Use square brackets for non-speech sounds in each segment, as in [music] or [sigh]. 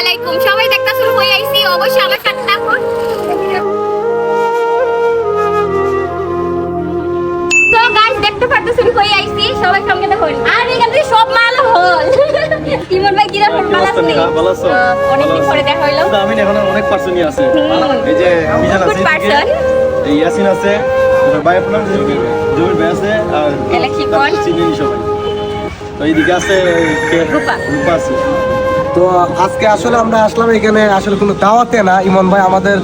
আলাইকুম। সবাই দেখতে শুরু হয়ে আইছি অবশ্যই আমার সাথে থাকুন। তো গাইস দেখতে পারতে শুরু হয়ে আইছি সবাই সঙ্গে দেখুন আর এখান থেকে সব মাল হল। ইমন ভাই কিরা ফোন মাল আছে? ভালো আছো? পরে দেখা হইল। আমি এখন অনেক পার্সনই আছে। এই যে মিজান আছে এদিকে, এই ইয়াসিন আছে। ভাই আপনার জমির জমির ভাই আছে আর Alexi তারপর চিনি সবাই। তো এইদিকে আছে রূপা। রূপা আছে। তো আজকে আসলে আমরা আসলাম এখানে আসলে কোনো দাওয়াতে না। ইমন ভাই আমাদের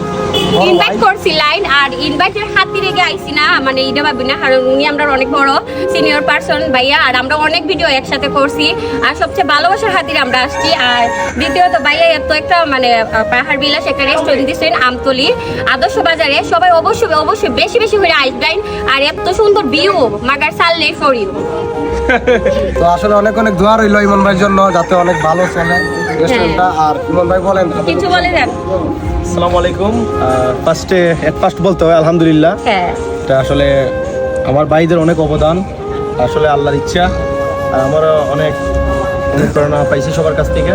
ইনভাইট করছি লাইন আর ইনভাইটের হাতি রেগে আইছি না মানে এটা ভাবি না কারণ উনি আমরা অনেক বড় সিনিয়র পার্সন ভাইয়া আর আমরা অনেক ভিডিও একসাথে করছি। আর সবচেয়ে ভালোবাসার হাতিরে আমরা আসছি। আর দ্বিতীয়ত ভাইয়া এত একটা মানে পাহাড় বিলাস একটা রেস্টুরেন্ট দিচ্ছেন আমতলি আদর্শ বাজারে সবাই অবশ্যই অবশ্যই বেশি বেশি করে আসবেন আর এত সুন্দর ভিউ মাগার সাল ফর ইউ [laughs] তো আসলে অনেক অনেক দোয়া রইল ইমন ভাইয়ের জন্য যাতে অনেক ভালো চলে রেস্টুরেন্টটা আর ইমন ভাই বলেন কিছু বলে দেন আসসালামু আলাইকুম ফার্স্টে এট ফার্স্ট বলতে হয় আলহামদুলিল্লাহ। হ্যাঁ। এটা আসলে আমার ভাইদের অনেক অবদান আসলে আল্লাহর ইচ্ছা আর আমারও অনেক অনুপ্রেরণা পাইছি সবার কাছ থেকে।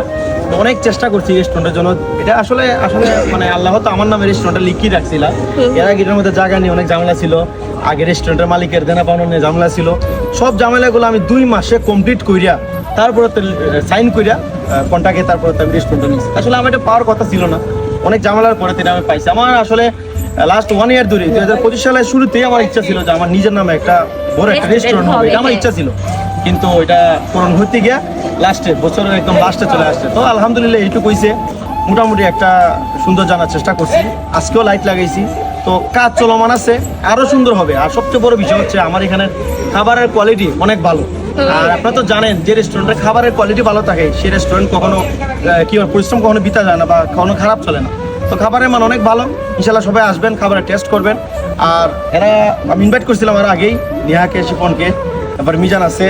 অনেক চেষ্টা করছি রেস্টুরেন্টের জন্য। এটা আসলে আসলে মানে আল্লাহ তো আমার নামে রেস্টুরেন্টটা লিখিয়ে রাখছিলাম এর আগে এটার মধ্যে জায়গা নিয়ে অনেক ঝামেলা ছিল। আগে রেস্টুরেন্টের মালিকের দেনা পাওয়ানো নিয়ে ঝামেলা ছিল। সব ঝামেলাগুলো আমি দুই মাসে কমপ্লিট কইরা তারপরে সাইন কইরা কন্টাক্টে তারপরে আমি রেস্টুরেন্টে নিয়েছি আসলে আমার এটা পাওয়ার কথা ছিল না। অনেক ঝামেলার পরে এটা আমি পাইছি। আমার আসলে লাস্ট ওয়ান ইয়ার ধরে দুই হাজার পঁচিশ সালের শুরুতেই আমার ইচ্ছা ছিল যে আমার নিজের নামে একটা বড় একটা রেস্টুরেন্ট হবে। এটা আমার হ্যাঁ। ইচ্ছা ছিল। কিন্তু এটা পূরণ হতে গিয়া লাস্টে বছরের একদম লাস্টে চলে আসছে। তো আলহামদুলিল্লাহ এইটুকু হইছে। মোটামুটি একটা সুন্দর জানার চেষ্টা করছি। আজকেও লাইট লাগাইছি। তো কাজ চলমান আছে। আরও সুন্দর হবে। আর সবচেয়ে বড় বিষয় হচ্ছে আমার এখানে খাবারের কোয়ালিটি অনেক ভালো। আর আপনারা তো জানেন যে রেস্টুরেন্টের খাবারের কোয়ালিটি ভালো থাকে, সেই রেস্টুরেন্ট কখনো কি পরিশ্রম কখনো বিতা যায় না বা কখনো খারাপ চলে না। তো খাবারের মান অনেক ভালো ইনশাল্লাহ সবাই আসবেন, খাবারের টেস্ট করবেন। আর এরা, আমি ইনভাইট করছিলাম আর আগেই, নিহাকে শিপনকে তারপর মিজান আছে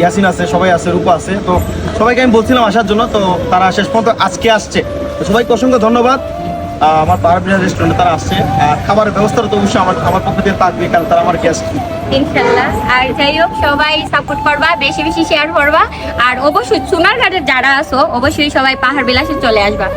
ইয়াসিন আছে, সবাই আছে, রূপা আছে। তো সবাইকে আমি বলছিলাম আসার জন্য, তো তারা শেষ পর্যন্ত আজকে আসছে। তো সবাইকে অসংখ্য ধন্যবাদ। আমার পাহাড় রেস্টুরেন্টে তারা আসছে। আর খাবারের ব্যবস্থাটা তো অবশ্যই আমার আমার পক্ষ থেকে থাকবে, কারণ তারা আমার গেস্ট ইনশাল্লাহ আর যাই হোক, সবাই সাপোর্ট করবা, বেশি বেশি শেয়ার করবা। আর অবশ্যই সোনারঘাটের যারা আসো অবশ্যই সবাই পাহাড় বিলাসে চলে আসবা।